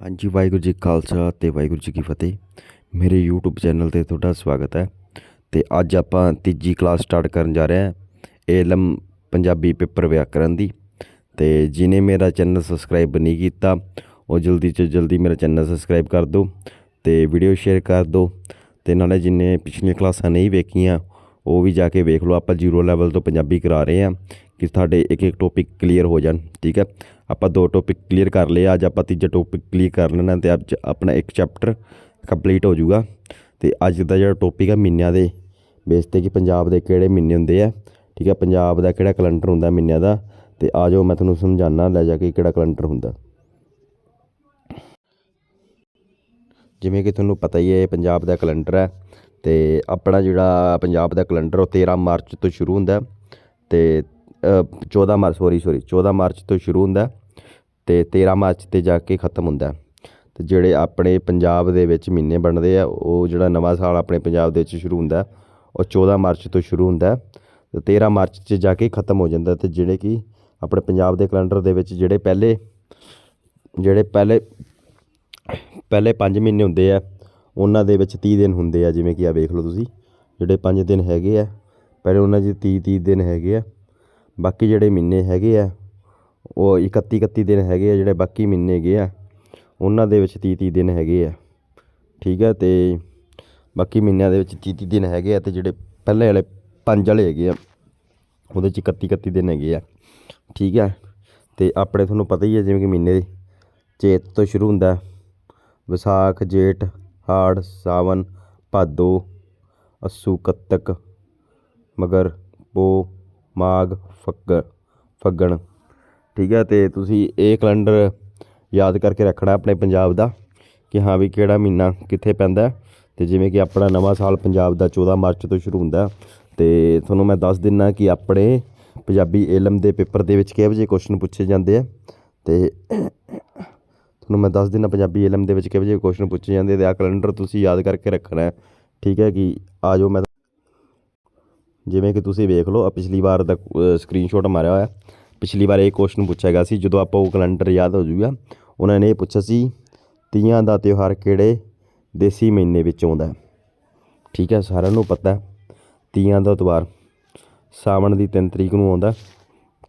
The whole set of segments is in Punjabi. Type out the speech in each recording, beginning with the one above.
ਹਾਂਜੀ, ਵਾਹਿਗੁਰੂ ਜੀ ਖਾਲਸਾ ਤੇ ਵਾਹਿਗੁਰੂ ਜੀ ਕੀ ਫਤਿਹ। ਮੇਰੇ YouTube ਚੈਨਲ ਤੇ ਤੁਹਾਡਾ ਸਵਾਗਤ ਹੈ ਤੇ ਅੱਜ ਆਪਾਂ ਤੀਜੀ ਕਲਾਸ ਸਟਾਰਟ ਕਰਨ ਜਾ ਰਹੇ ਹਾਂ ਏਲਮ ਪੰਜਾਬੀ ਪੇਪਰ ਵਿਆਕਰਨ ਦੀ। ਤੇ ਜਿਨੇ ਮੇਰਾ ਚੈਨਲ ਸਬਸਕ੍ਰਾਈਬ ਨਹੀਂ ਕੀਤਾ, ਉਹ ਜਲਦੀ ਤੋਂ ਜਲਦੀ ਮੇਰਾ ਚੈਨਲ ਸਬਸਕ੍ਰਾਈਬ ਕਰ ਦਿਓ ਤੇ ਵੀਡੀਓ ਸ਼ੇਅਰ ਕਰ ਦਿਓ ਤੇ ਨਾਲੇ ਜਿਨੇ ਪਿਛਲੀਆਂ ਕਲਾਸਾਂ ਨਹੀਂ ਵੇਖੀਆਂ ਉਹ ਵੀ ਜਾ ਕੇ ਵੇਖ ਲਓ, ਆਪਾਂ ਜ਼ੀਰੋ ਲੈਵਲ ਤੋਂ ਪੰਜਾਬੀ ਕਰਾ ਰਹੇ ਹਾਂ ਕਿ ਤੁਹਾਡੇ ਇੱਕ ਇੱਕ ਟੌਪਿਕ ਕਲੀਅਰ ਹੋ ਜਾਣ, ਠੀਕ ਹੈ? ਆਪਾਂ ਦੋ ਟੌਪਿਕ ਕਲੀਅਰ ਕਰ ਲਏ, ਅੱਜ ਆਪਾਂ ਤੀਜਾ ਟੌਪਿਕ ਕਲੀਅਰ ਕਰ ਲੈਣਾ ਤੇ ਅੱਜ ਆਪਣਾ ਇੱਕ ਚੈਪਟਰ ਕੰਪਲੀਟ ਹੋ ਜਾਊਗਾ। ਤੇ ਅੱਜ ਦਾ ਜਿਹੜਾ ਟੌਪਿਕ ਹੈ ਮਹੀਨਿਆਂ ਦੇ ਬੇਸ ਤੇ ਕਿ ਪੰਜਾਬ ਦੇ ਕਿਹੜੇ ਮਹੀਨੇ ਹੁੰਦੇ ਆ, ਠੀਕ ਹੈ? ਪੰਜਾਬ ਦਾ ਕਿਹੜਾ ਕੈਲੰਡਰ ਹੁੰਦਾ ਮਹੀਨਿਆਂ ਦਾ? ਤੇ ਆ ਜਾਓ, ਮੈਂ ਤੁਹਾਨੂੰ ਸਮਝਾਣਾ ਲੈ ਜਾ ਕੇ ਕਿਹੜਾ ਕੈਲੰਡਰ ਹੁੰਦਾ। ਜਿਵੇਂ ਕਿ ਤੁਹਾਨੂੰ ਪਤਾ ਹੀ ਹੈ, ਇਹ ਪੰਜਾਬ ਦਾ ਕੈਲੰਡਰ ਹੈ। ਅਤੇ ਆਪਣਾ ਜਿਹੜਾ ਪੰਜਾਬ ਦਾ ਕੈਲੰਡਰ ਉਹ 13 ਮਾਰਚ ਤੋਂ ਸ਼ੁਰੂ ਹੁੰਦਾ ਅਤੇ ਤੇ ਅ, 14 ਮਾਰਚ ਸੋਰੀ ਸੋਰੀ 14 ਮਾਰਚ ਤੋਂ ਸ਼ੁਰੂ ਹੁੰਦਾ ਅਤੇ ਤੇਰ੍ਹਾਂ ਮਾਰਚ ਤੇ ਜਾ ਕੇ ਖਤਮ ਹੁੰਦਾ ਅਤੇ ਜਿਹੜੇ ਆਪਣੇ ਪੰਜਾਬ ਦੇ ਵਿੱਚ ਮਹੀਨੇ ਬਣਦੇ ਆ ਉਹ ਜਿਹੜਾ ਨਵਾਂ ਸਾਲ ਆਪਣੇ ਪੰਜਾਬ ਦੇ ਵਿੱਚ ਸ਼ੁਰੂ ਹੁੰਦਾ ਉਹ 14 ਮਾਰਚ ਤੋਂ ਸ਼ੁਰੂ ਹੁੰਦਾ ਅਤੇ ਤੇਰ੍ਹਾਂ ਮਾਰਚ 'ਚ ਜਾ ਕੇ ਖਤਮ ਹੋ ਜਾਂਦਾ ਅਤੇ ਜਿਹੜੇ ਕਿ ਆਪਣੇ ਪੰਜਾਬ ਦੇ ਕੈਲੰਡਰ ਦੇ ਵਿੱਚ ਜਿਹੜੇ ਪਹਿਲੇ ਜਿਹੜੇ ਪਹਿਲੇ ਪਹਿਲੇ ਪੰਜ ਮਹੀਨੇ ਹੁੰਦੇ ਆ ਉਹਨਾਂ ਦੇ ਵਿੱਚ 30 ਦਿਨ ਹੁੰਦੇ ਆ, ਜਿਵੇਂ ਕਿ ਆ ਵੇਖ ਲਓ ਤੁਸੀਂ, ਜਿਹੜੇ 5 ਦਿਨ ਹੈਗੇ ਆ, ਪਹਿਲੇ ਉਹਨਾਂ 'ਚ 30 30 ਦਿਨ ਹੈਗੇ ਆ, ਬਾਕੀ ਜਿਹੜੇ ਮਹੀਨੇ ਹੈਗੇ ਆ, ਉਹ 31 31 ਦਿਨ ਹੈਗੇ ਆ, ਜਿਹੜੇ ਬਾਕੀ ਮਹੀਨੇ ਹੈਗੇ ਆ, ਉਹਨਾਂ ਦੇ ਵਿੱਚ 30 30 ਦਿਨ ਹੈਗੇ ਆ, ਠੀਕ ਹੈ ਤੇ ਬਾਕੀ ਮਹੀਨਿਆਂ ਦੇ ਵਿੱਚ 30 30 ਦਿਨ ਹੈਗੇ ਆ, ਤੇ ਜਿਹੜੇ ਪਹਿਲੇ ਵਾਲੇ ਪੰਜ ਵਾਲੇ ਹੈਗੇ ਆ, ਉਹਦੇ 'ਚ 31 31 ਦਿਨ ਹੈਗੇ ਆ, ਠੀਕ ਹੈ ਤੇ ਆਪਣੇ ਤੁਹਾਨੂੰ ਪਤਾ ਹੀ ਹੈ ਜਿਵੇਂ ਕਿ ਮਹੀਨੇ ਦੇ ਚੇਤ ਤੋਂ ਸ਼ੁਰੂ ਹੁੰਦਾ, ਵਿਸਾਖ, ਜੇਠ ਹਾੜ ਸਾਵਨ ਭਾਦੋ, ਅੱਸੂ, ਕੱਤਕ, ਮਗਰ, ਪੋ, ਮਾਘ, ਫੱਗ, ਫੱਗਣ। ਠੀਕ ਹੈ ਅਤੇ ਤੁਸੀਂ ਇਹ ਕੈਲੰਡਰ ਯਾਦ ਕਰਕੇ ਰੱਖਣਾ ਆਪਣੇ ਪੰਜਾਬ ਦਾ, ਕਿ ਹਾਂ ਵੀ ਕਿਹੜਾ ਮਹੀਨਾ ਕਿੱਥੇ ਪੈਂਦਾ ਅਤੇ ਜਿਵੇਂ ਕਿ ਆਪਣਾ ਨਵਾਂ ਸਾਲ ਪੰਜਾਬ ਦਾ 14 ਮਾਰਚ ਤੋਂ ਸ਼ੁਰੂ ਹੁੰਦਾ ਅਤੇ ਤੁਹਾਨੂੰ ਮੈਂ ਦੱਸ ਦਿੰਦਾ ਕਿ ਆਪਣੇ ਪੰਜਾਬੀ ਇਲਮ ਦੇ ਪੇਪਰ ਦੇ ਵਿੱਚ ਕਿਹੋ ਜਿਹੇ ਕੁਐਸਚਨ ਪੁੱਛੇ ਜਾਂਦੇ ਆ। ਅਤੇ ਤੁਹਾਨੂੰ ਮੈਂ ਦੱਸ ਦਿੰਨਾ ਪੰਜਾਬੀ ਇਲਮ ਦੇ ਵਿੱਚ ਕਿਹੋ ਜਿਹੇ ਕੁਐਸਚਨ ਪੁੱਛੇ ਜਾਂਦੇ ਤੇ ਆ ਕੈਲੰਡਰ ਤੁਸੀਂ ਯਾਦ ਕਰਕੇ ਰੱਖਣਾ ਹੈ। ਠੀਕ ਹੈ ਕਿ ਆ ਜਾਓ, ਮੈਂ ਜਿਵੇਂ ਕਿ ਤੁਸੀਂ ਵੇਖ ਲਓ ਆ ਪਿਛਲੀ ਵਾਰ ਦਾ ਸਕਰੀਨਸ਼ਾਟ ਮਾਰਿਆ ਹੋਇਆ ਪਿਛਲੀ ਵਾਰ ਇਹ ਕੁਐਸਚਨ ਪੁੱਛਿਆ ਗਿਆ ਸੀ, ਜਦੋਂ ਆਪਾਂ ਉਹ ਕੈਲੰਡਰ ਯਾਦ ਹੋ ਜਾਊਗਾ ਉਹਨਾਂ ਨੇ ਇਹ ਪੁੱਛਿਆ ਸੀ, ਤੀਆਂ ਦਾ ਤਿਉਹਾਰ ਕਿਹੜੇ ਦੇਸੀ ਮਹੀਨੇ ਵਿੱਚ ਆਉਂਦਾ ਠੀਕ ਹੈ, ਸਾਰਿਆਂ ਨੂੰ ਪਤਾ ਤੀਆਂ ਦਾ ਤਿਉਹਾਰ ਸਾਵਣ ਦੀ 3 ਤਰੀਕ ਨੂੰ ਆਉਂਦਾ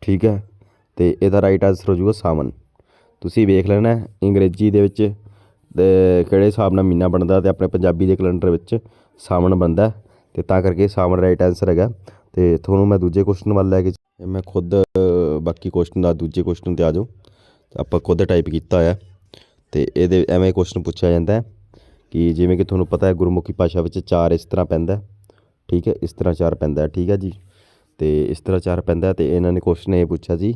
ਠੀਕ ਹੈ, ਤੇ ਇਹਦਾ ਰਾਈਟ ਆਨਸਰ ਹੋ ਜਾਊਗਾ ਸਾਵਣ। ਤੁਸੀਂ ਵੇਖ ਲੈਣਾ ਅੰਗਰੇਜ਼ੀ ਦੇ ਵਿੱਚ ਕਿਹੜੇ ਹਿਸਾਬ ਨਾਲ ਮਹੀਨਾ ਬਣਦਾ ਅਤੇ ਆਪਣੇ ਪੰਜਾਬੀ ਦੇ ਕੈਲੰਡਰ ਵਿੱਚ ਸਾਵਣ ਬਣਦਾ ਅਤੇ ਤਾਂ ਕਰਕੇ ਸਾਵਣ ਰਾਈਟ ਆਨਸਰ ਹੈਗਾ। ਅਤੇ ਤੁਹਾਨੂੰ ਮੈਂ ਦੂਜੇ ਕੁਸ਼ਚਨ ਵੱਲ ਲੈ ਕੇ ਚ- ਮੈਂ ਖੁਦ, ਬਾਕੀ ਕੁਸ਼ਚਨ ਦਾ ਦੂਜੇ ਕੁਸ਼ਚਨ ਤੇ ਆ ਜਾਓ ਆਪਾਂ ਖੁਦ ਟਾਈਪ ਕੀਤਾ ਹੋਇਆ ਤੇ ਇਹਦੇ ਐਵੇਂ ਕੁਸ਼ਚਨ ਪੁੱਛਿਆ ਜਾਂਦਾ ਹੈ ਕਿ ਜਿਵੇਂ ਕਿ ਤੁਹਾਨੂੰ ਪਤਾ ਹੈ ਗੁਰਮੁਖੀ ਭਾਸ਼ਾ ਵਿੱਚ ਚਾਰ ਇਸ ਤਰ੍ਹਾਂ ਪੈਂਦਾ ਠੀਕ ਹੈ, ਇਸ ਤਰ੍ਹਾਂ ਚਾਰ ਪੈਂਦਾ ਠੀਕ ਹੈ ਜੀ? ਤੇ ਇਸ ਤਰ੍ਹਾਂ ਚਾਰ ਪੈਂਦਾ ਹੈ ਤੇ ਇਹਨਾਂ ਨੇ ਕੁਸ਼ਚਨ ਇਹ ਪੁੱਛਿਆ ਜੀ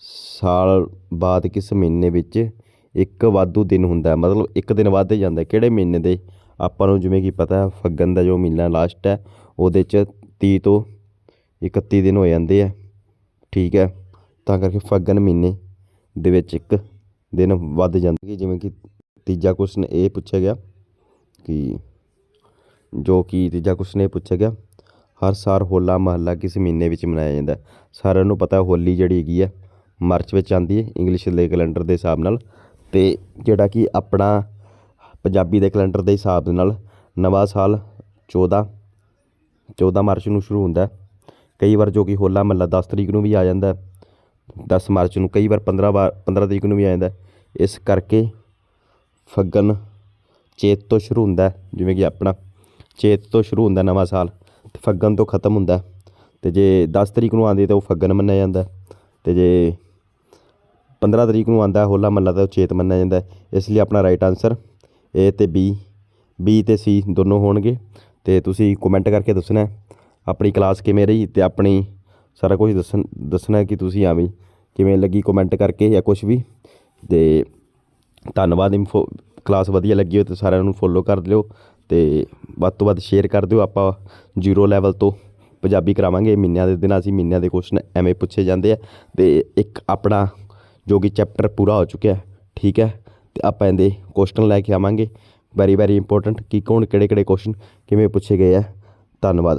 ਸਾਲ ਬਾਅਦ ਕਿਸ ਮਹੀਨੇ ਵਿੱਚ ਇੱਕ ਵਾਧੂ ਦਿਨ ਹੁੰਦਾ ਮਤਲਬ ਇੱਕ ਦਿਨ ਵੱਧ ਜਾਂਦਾ ਕਿਹੜੇ ਮਹੀਨੇ ਦੇ? ਆਪਾਂ ਨੂੰ ਜਿਵੇਂ ਕਿ ਪਤਾ ਹੈ, ਫੱਗਣ ਦਾ ਜੋ ਮਹੀਨਾ ਲਾਸਟ ਹੈ, ਉਹਦੇ 'ਚ ਤੀਹ ਤੋਂ 31 ਦਿਨ ਹੋ ਜਾਂਦੇ ਆ। ਠੀਕ ਹੈ? ਤਾਂ ਕਰਕੇ ਫੱਗਣ ਮਹੀਨੇ ਦੇ ਵਿੱਚ ਇੱਕ ਦਿਨ ਵੱਧ ਜਾਂਦਾ ਜਿਵੇਂ ਕਿ ਤੀਜਾ ਕੁਸ਼ਚਨ ਇਹ ਪੁੱਛਿਆ ਗਿਆ ਕਿ ਜੋ ਕਿ ਤੀਜਾ ਕੁਸ਼ਚਨ ਇਹ ਪੁੱਛਿਆ ਗਿਆ, ਹਰ ਸਾਲ ਹੋਲਾ ਮਹੱਲਾ ਕਿਸ ਮਹੀਨੇ ਵਿੱਚ ਮਨਾਇਆ ਜਾਂਦਾ ਸਾਰਿਆਂ ਨੂੰ ਪਤਾ ਹੋਲੀ ਜਿਹੜੀ ਹੈਗੀ ਹੈ ਮਾਰਚ ਵਿੱਚ ਆਉਂਦੀ ਹੈ ਇੰਗਲਿਸ਼ ਦੇ ਕੈਲੰਡਰ ਦੇ ਹਿਸਾਬ ਨਾਲ। ਅਤੇ ਜਿਹੜਾ ਕਿ ਆਪਣਾ ਪੰਜਾਬੀ ਦੇ ਕੈਲੰਡਰ ਦੇ ਹਿਸਾਬ ਦੇ ਨਾਲ ਨਵਾਂ ਸਾਲ 14 14 ਮਾਰਚ ਨੂੰ ਸ਼ੁਰੂ ਹੁੰਦਾ ਕਈ ਵਾਰ ਜੋ ਕਿ ਹੋਲਾ ਮਹੱਲਾ 10 ਤਰੀਕ ਨੂੰ ਵੀ ਆ ਜਾਂਦਾ ਹੈ। 10 ਮਾਰਚ ਨੂੰ ਕਈ ਵਾਰ 15 ਵਾਰ 15 ਤਰੀਕ ਨੂੰ ਵੀ ਆ ਜਾਂਦਾ ਇਸ ਕਰਕੇ ਫੱਗਣ ਚੇਤ ਤੋਂ ਸ਼ੁਰੂ ਹੁੰਦਾ ਜਿਵੇਂ ਕਿ ਆਪਣਾ ਚੇਤ ਤੋਂ ਸ਼ੁਰੂ ਹੁੰਦਾ ਨਵਾਂ ਸਾਲ। ਤੇ ਫੱਗਣ ਤੋਂ ਖਤਮ ਹੁੰਦਾ ਹੈ। ਤੇ ਜੇ 10 ਤਰੀਕ ਨੂੰ ਆਉਂਦੀ ਤਾਂ ਉਹ ਫੱਗਣ ਮੰਨਿਆ ਜਾਂਦਾ ਹੈ। ਤੇ ਜੇ 15 ਤਰੀਕ ਨੂੰ ਆਉਂਦਾ ਹੋਲਾ ਮਹੱਲਾ ਦਾ ਉਚੇਤ ਮੰਨਿਆ ਜਾਂਦਾ ਇਸ ਲਈ ਆਪਣਾ ਰਾਈਟ ਆਨਸਰ ਏ ਤੇ ਬੀ ਬੀ ਤੇ ਸੀ ਦੋਨੋਂ ਹੋਣਗੇ। ਤੇ ਤੁਸੀਂ ਕਮੈਂਟ ਕਰਕੇ ਦੱਸਣਾ ਆਪਣੀ ਕਲਾਸ ਕਿਵੇਂ ਰਹੀ ਤੇ ਆਪਣੀ ਸਾਰਾ ਕੁਝ ਦੱਸਣ, ਦੱਸਣਾ ਕਿ ਤੁਸੀਂ ਆਵੇਂ ਕਿਵੇਂ ਲੱਗੀ ਕਮੈਂਟ ਕਰਕੇ ਜਾਂ ਕੁਝ ਵੀ। ਤੇ ਧੰਨਵਾਦ ਇਨਫੋ ਕਲਾਸ ਵਧੀਆ ਲੱਗੀ ਹੋ ਤਾਂ ਸਾਰਿਆਂ ਨੂੰ ਫੋਲੋ ਕਰ ਲਿਓ ਤੇ ਵੱਧ ਤੋਂ ਵੱਧ ਸ਼ੇਅਰ ਕਰ ਦਿਓ। ਆਪਾਂ ਜ਼ੀਰੋ ਲੈਵਲ ਤੋਂ ਪੰਜਾਬੀ ਕਰਾਵਾਂਗੇ। ਮਹੀਨਿਆਂ ਦੇ ਦਿਨਾਂ ਅਸੀਂ ਮਹੀਨਿਆਂ ਦੇ ਕੁਐਸਚਨ ਐਵੇਂ ਪੁੱਛੇ ਜਾਂਦੇ ਆ। ਤੇ ਇੱਕ ਆਪਣਾ ਜੋ ਕਿ ਚੈਪਟਰ ਪੂਰਾ ਹੋ ਚੁੱਕਿਆ ਠੀਕ ਹੈ? ਤੇ ਆਪਾਂ ਇਹਦੇ ਕੁਐਸਚਨ ਲੈ ਕੇ ਆਵਾਂਗੇ। ਵੈਰੀ ਵੈਰੀ ਇੰਪੋਰਟੈਂਟ ਕਿ ਕੌਣ ਕਿਹੜੇ ਕਿਹੜੇ ਕੁਐਸਚਨ ਕਿਵੇਂ ਪੁੱਛੇ ਗਏ ਆ ਧੰਨਵਾਦ।